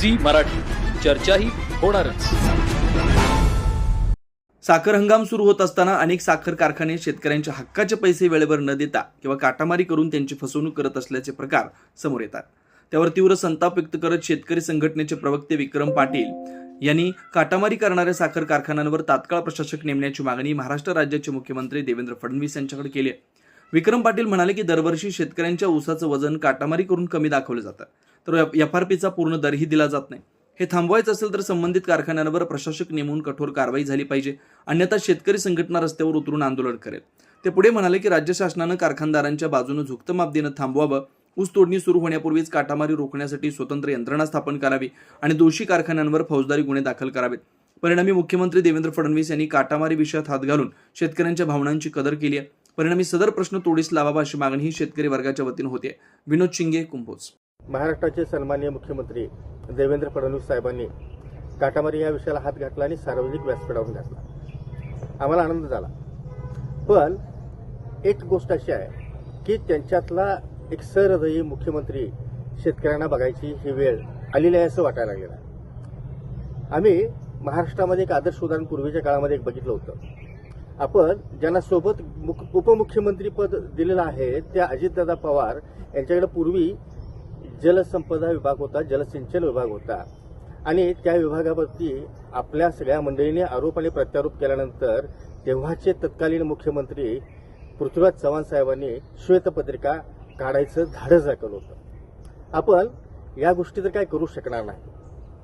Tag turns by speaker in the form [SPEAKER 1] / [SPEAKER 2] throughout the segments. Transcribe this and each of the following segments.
[SPEAKER 1] Zee Marathi. चर्चाही होणारच.
[SPEAKER 2] साखर हंगाम सुरू होत असताना अनेक साखर कारखाने शेतकऱ्यांच्या हक्काचे पैसे वेळेवर न देता किंवा काटामारी करून त्यांची फसवणूक करत असल्याचे प्रकार समोर येतात. त्यावर तीव्र संताप व्यक्त करत शेतकरी संघटनेचे प्रवक्ते विक्रम पाटील यांनी काटामारी करणाऱ्या साखर कारखान्यांवर तात्काळ प्रशासक नेमण्याची मागणी महाराष्ट्र राज्याचे मुख्यमंत्री देवेंद्र फडणवीस यांच्याकडे केली आहे. विक्रम पाटील म्हणाले की दरवर्षी शेतकऱ्यांच्या ऊसाचं वजन काटामारी करून कमी दाखवलं जातं. तर एफ आर पीचा पूर्ण दरही दिला जात नाही. हे थांबवायचं असेल तर संबंधित कारखान्यांवर प्रशासक नेमून कठोर कारवाई झाली पाहिजे. अन्यथा शेतकरी संघटना रस्त्यावर उतरून आंदोलन करेल. ते पुढे म्हणाले की राज्य शासनानं कारखानदारांच्या बाजूनं झुकतं माप देणं थांबवावं. ऊस तोडणी सुरू होण्यापूर्वीच काटामारी रोखण्यासाठी स्वतंत्र यंत्रणा स्थापन करावी आणि दोषी कारखान्यांवर फौजदारी गुन्हे दाखल करावेत. परिणामी मुख्यमंत्री देवेंद्र फडणवीस यांनी काटामारी विषयात हात घालून शेतकऱ्यांच्या भावनांची कदर केली आहे. परिणामी सदर प्रश्न तोडीस लावावा अशी मागणी शेतकरी वर्गाच्या वतीनं होते. विनोद शिंगे कुंभोज.
[SPEAKER 3] महाराष्ट्राचे सन्माननीय मुख्यमंत्री देवेंद्र फडणवीस साहेबांनी काटामारी या विषयाला हात घातला आणि सार्वजनिक व्यासपीठावर घातला. आम्हाला आनंद झाला. पण एक गोष्ट अशी आहे की त्यांच्यातला एक सहृदयी मुख्यमंत्री शेतकऱ्यांना बघायची ही वेळ आलेली आहे असं वाटायला लागलेलं आहे. आम्ही महाराष्ट्रामध्ये एक आदर्श उदाहरण पूर्वीच्या काळामध्ये एक बघितलं होतं. आपण ज्यांना सोबत मुख- उपमुख्यमंत्री पद दिलेलं आहे त्या अजितदादा पवार यांच्याकडे पूर्वी जलसंपदा विभाग होता जलसिंचन विभाग होता. आणि त्या विभागावरती आपल्या सगळ्या मंडळींनी आरोप आणि प्रत्यारोप केल्यानंतर तेव्हाचे तत्कालीन मुख्यमंत्री पृथ्वीराज चव्हाण साहेबांनी श्वेतपत्रिका काढायचं धाडस दाखवलं होतं. आपण या गोष्टी तर काय करू शकणार नाही.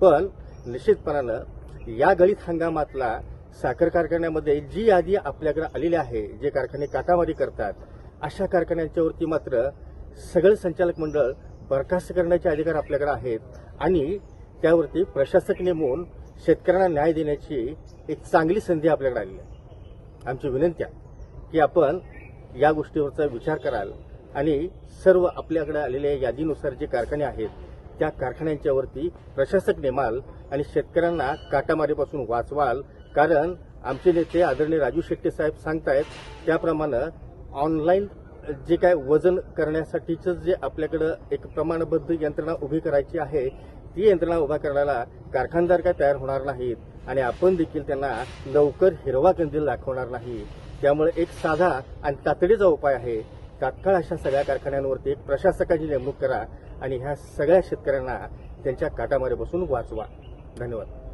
[SPEAKER 3] पण निश्चितपणानं या गळीत हंगामातला साखर कारखान्यामध्ये जी यादी आपल्याकडे आलेली आहे जे कारखाने काटामारी करतात अशा कारखान्यांच्यावरती मात्र सगळं संचालक मंडळ बरखास्त करण्याचे अधिकार आपल्याकडे आहेत आणि त्यावरती प्रशासक नेमून शेतकऱ्यांना न्याय देण्याची एक चांगली संधी आपल्याकडे आलेली आहे. आमची विनंती आहे की आपण या गोष्टीवरचा विचार कराल आणि सर्व आपल्याकडे आलेल्या यादीनुसार जे कारखाने आहेत त्या कारखान्यांच्यावरती प्रशासक नेमाल आणि शेतकऱ्यांना काटामारीपासून वाचवाल कारण आमचे नेते आदरणीय राजू शेट्टी साहेब सांगतायत त्याप्रमाणे ऑनलाईन जे काय वजन करण्यासाठीचं जे आपल्याकडं एक प्रमाणबद्ध यंत्रणा उभी करायची आहे ती यंत्रणा उभा करण्याला कारखानदार काय तयार होणार नाहीत आणि आपण देखील त्यांना लवकर हिरवा कंदील दाखवणार नाही. त्यामुळे एक साधा आणि तातडीचा उपाय आहे. तात्काळ अशा सगळ्या कारखान्यांवरती एक प्रशासकाची नेमणूक करा आणि ह्या सगळ्या शेतकऱ्यांना त्यांच्या काटामध्ये बसून वाचवा. धन्यवाद.